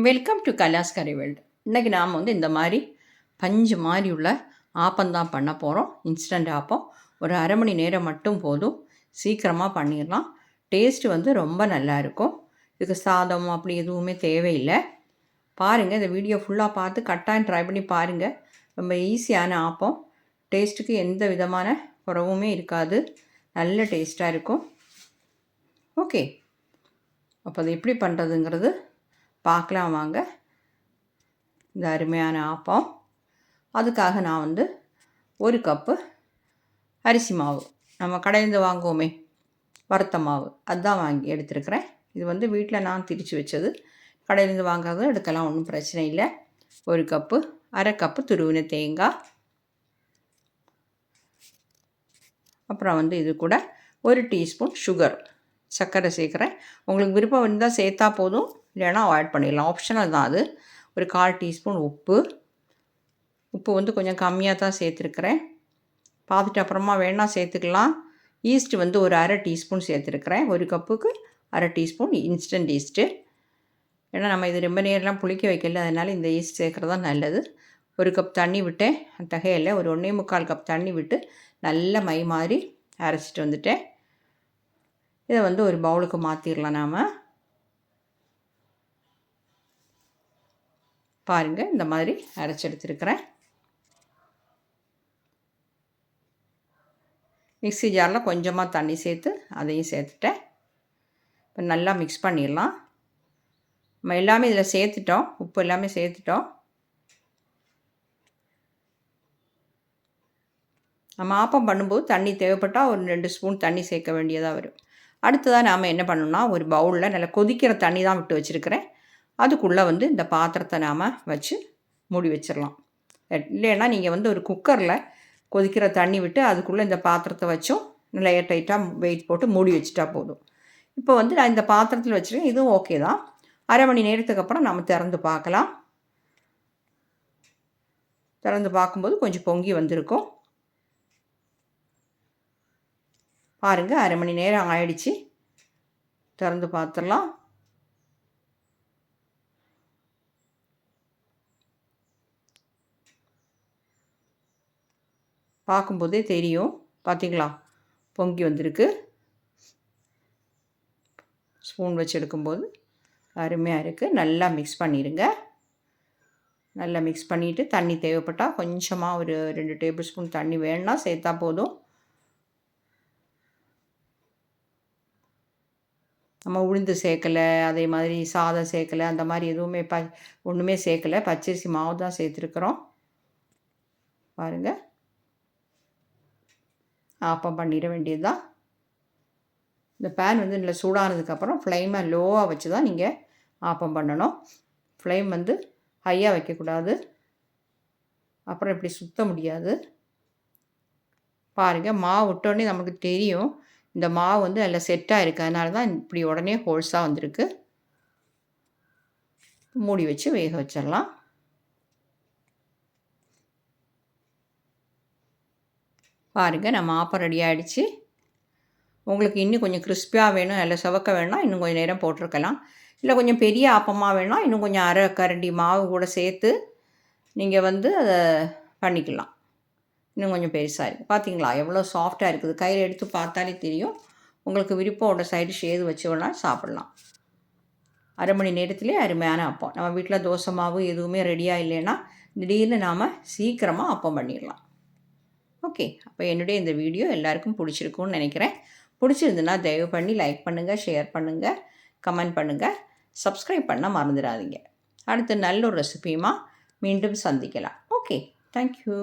Welcome to Kala's curry world இன்றைக்கி நாம் வந்து இந்த மாதிரி பஞ்சு மாதிரி உள்ள ஆப்பந்தான் பண்ண போகிறோம் இன்ஸ்டன்ட் ஆப்பம். ஒரு அரை மணி நேரம் மட்டும் போதும். சீக்கிரமாக பண்ணிடலாம். டேஸ்ட்டு வந்து ரொம்ப நல்லா இருக்கும். இதுக்கு சாதம் அப்படி எதுவுமே தேவையில்லை. பாருங்கள் இந்த வீடியோ ஃபுல்லாக பார்த்து கட்டாயம் ட்ரை பண்ணி பாருங்கள் ரொம்ப ஈஸியான ஆப்பம். டேஸ்ட்டுக்கு எந்த விதமான குறவுமே இருக்காது. நல்ல டேஸ்ட்டாக இருக்கும். ஓகே அப்போ அது எப்படி பண்ணுறதுங்கிறது பார்க்கலாம் வாங்க இந்த அருமையான ஆப்பம். அதுக்காக நான் வந்து ஒரு கப்பு அரிசி மாவு. நம்ம கடையிலேருந்து வாங்குவோமே வறுத்த மாவு. அதுதான் வாங்கி எடுத்துருக்குறேன். இது வந்து வீட்டில் நான் திரித்து வச்சது. கடையிலேருந்து வாங்காத எடுக்கலாம் ஒன்றும் பிரச்சனை இல்லை. ஒரு கப்பு அரை கப்பு துருவின தேங்காய். அப்புறம் வந்து இது கூட ஒரு டீஸ்பூன் சுகர். சர்க்கரை சேர்க்குறேன். உங்களுக்கு விருப்பம் இருந்தால் சேர்த்தா போதும். இல்லைன்னா அவாய்ட் பண்ணிடலாம். ஆப்ஷனல் தான் அது. ஒரு கால் டீஸ்பூன் உப்பு. உப்பு வந்து கொஞ்சம் கம்மியாக தான் சேர்த்துருக்குறேன். பார்த்துட்டு அப்புறமா வேணால் சேர்த்துக்கலாம். ஈஸ்ட் வந்து ஒரு அரை டீஸ்பூன் சேர்த்துருக்குறேன். ஒரு கப்புக்கு அரை டீஸ்பூன் இன்ஸ்டன்ட் ஈஸ்ட்டு ஏன்னா நம்ம இது ரொம்ப நேரம்லாம் புளிக்க வைக்கல. அதனால் இந்த ஈஸ்ட் சேர்க்குறது தான் நல்லது. ஒரு கப் தண்ணி விட்டேன். தகையில் ஒரு ஒன்றே முக்கால் கப் தண்ணி விட்டு நல்ல மை மாதிரி அரைச்சிட்டு வந்துட்டேன். இதை வந்து ஒரு பவுலுக்கு மாற்றிடலாம் நாம். பாருங்கள் இந்த மாதிரி அரைச்சி எடுத்துருக்கிறேன். மிக்சி ஜாரில் கொஞ்சமாக தண்ணி சேர்த்து அதையும் சேர்த்துட்டேன். இப்போ நல்லா மிக்ஸ் பண்ணிடலாம். நம்ம எல்லாமே இதில் சேர்த்துட்டோம். உப்பு எல்லாமே சேர்த்துட்டோம். நம்ம ஆப்பம் பண்ணும்போது தண்ணி தேவைப்பட்டால் ஒரு ரெண்டு ஸ்பூன் தண்ணி சேர்க்க வேண்டியதாக வரும். அடுத்ததாக நாம் என்ன பண்ணணும்னா ஒரு பவுலில் நல்லா கொதிக்கிற தண்ணி தான் விட்டு வச்சுருக்கிறேன். அதுக்குள்ளே வந்து இந்த பாத்திரத்தை நாம் வச்சு மூடி வச்சிடலாம் இல்லைன்னா நீங்கள் வந்து ஒரு குக்கரில் கொதிக்கிற தண்ணி விட்டு அதுக்குள்ளே இந்த பாத்திரத்தை வச்சும் நல்லா ஏர்டைட்டாக வெயிட் போட்டு மூடி வச்சுட்டா போதும். இப்போ வந்து நான் இந்த பாத்திரத்தில் வச்சுருக்கேன் இதுவும் ஓகே தான். அரை மணி நேரத்துக்கு அப்புறம் நம்ம திறந்து பார்க்கலாம். திறந்து பார்க்கும்போது கொஞ்சம் பொங்கி வந்திருக்கும். பாருங்கள் அரை மணி நேரம் ஆயிடுச்சு. திறந்து பார்த்துடலாம் பார்க்கும்போதே தெரியும். பார்த்தீங்களா பொங்கி வந்திருக்கு. ஸ்பூன் வச்சு எடுக்கும்போது அருமையாக இருக்குது நல்லா மிக்ஸ் பண்ணிடுங்க. நல்லா மிக்ஸ் பண்ணிவிட்டு தண்ணி தேவைப்பட்டால் கொஞ்சமாக ஒரு ரெண்டு டேபிள் ஸ்பூன் தண்ணி வேணுன்னா சேர்த்தா போதும். நம்ம உளுந்து சேர்க்கலை அதே மாதிரி சாதம் சேர்க்கலை அந்த மாதிரி எதுவுமே ப ஒன்றுமே சேர்க்கலை. பச்சரிசி மாவு தான் சேர்த்துருக்குறோம். பாருங்கள் ஆப்பம் பண்ணிட வேண்டியது தான் இந்த பேன் வந்து நல்லா சூடானதுக்கப்புறம் ஃப்ளைமை லோவாக வச்சு தான் நீங்கள் ஆப்பம் பண்ணணும். ஃப்ளேம் வந்து ஹையாக வைக்கக்கூடாது அப்புறம் இப்படி சுத்த முடியாது. பாருங்கள் மாவு விட்டோடனே நமக்கு தெரியும். இந்த மாவு வந்து அதில் செட்டாக இருக்குது அதனால தான் இப்படி உடனே ஹோல்ஸாக வந்திருக்கு. மூடி வச்சு வேக வச்சிடலாம். பாருங்கள் நம்ம ஆப்பம் ரெடி ஆகிடுச்சு உங்களுக்கு இன்னும் கொஞ்சம் கிறிஸ்பியாக வேணும் இல்லை செவக்க வேணும்னா இன்னும் கொஞ்சம் நேரம் போட்டிருக்கலாம். இல்லை கொஞ்சம் பெரிய ஆப்பமாக வேணால் இன்னும் கொஞ்சம் அரை கரண்டி மாவு கூட சேர்த்து நீங்கள் வந்து அதை பண்ணிக்கலாம். இன்னும் கொஞ்சம் பெருசாக இருக்குது பார்த்தீங்களா எவ்வளோ சாஃப்டாக இருக்குது. கையில் எடுத்து பார்த்தாலே தெரியும். உங்களுக்கு விருப்போட சைடு ஷேது வச்சு வேணால் சாப்பிட்லாம். அரை மணி நேரத்துலேயே அருமையான அப்பம். நம்ம வீட்டில் தோசை மாவு எதுவுமே ரெடியாக இல்லைன்னா திடீர்னு நாம் சீக்கிரமாக அப்பம் பண்ணிடலாம். ஓகே அப்போ என்னுடைய இந்த வீடியோ எல்லாருக்கும் பிடிச்சிருக்கும்னு நினைக்கிறேன். பிடிச்சிருந்துன்னா தயவு பண்ணி லைக் பண்ணுங்கள் ஷேர் பண்ணுங்கள் கமெண்ட் பண்ணுங்கள் சப்ஸ்கிரைப் பண்ண மறந்துடாதீங்க. அடுத்து நல்ல ஒரு ரெசிபியுமா மீண்டும் சந்திக்கலாம். Okay thank you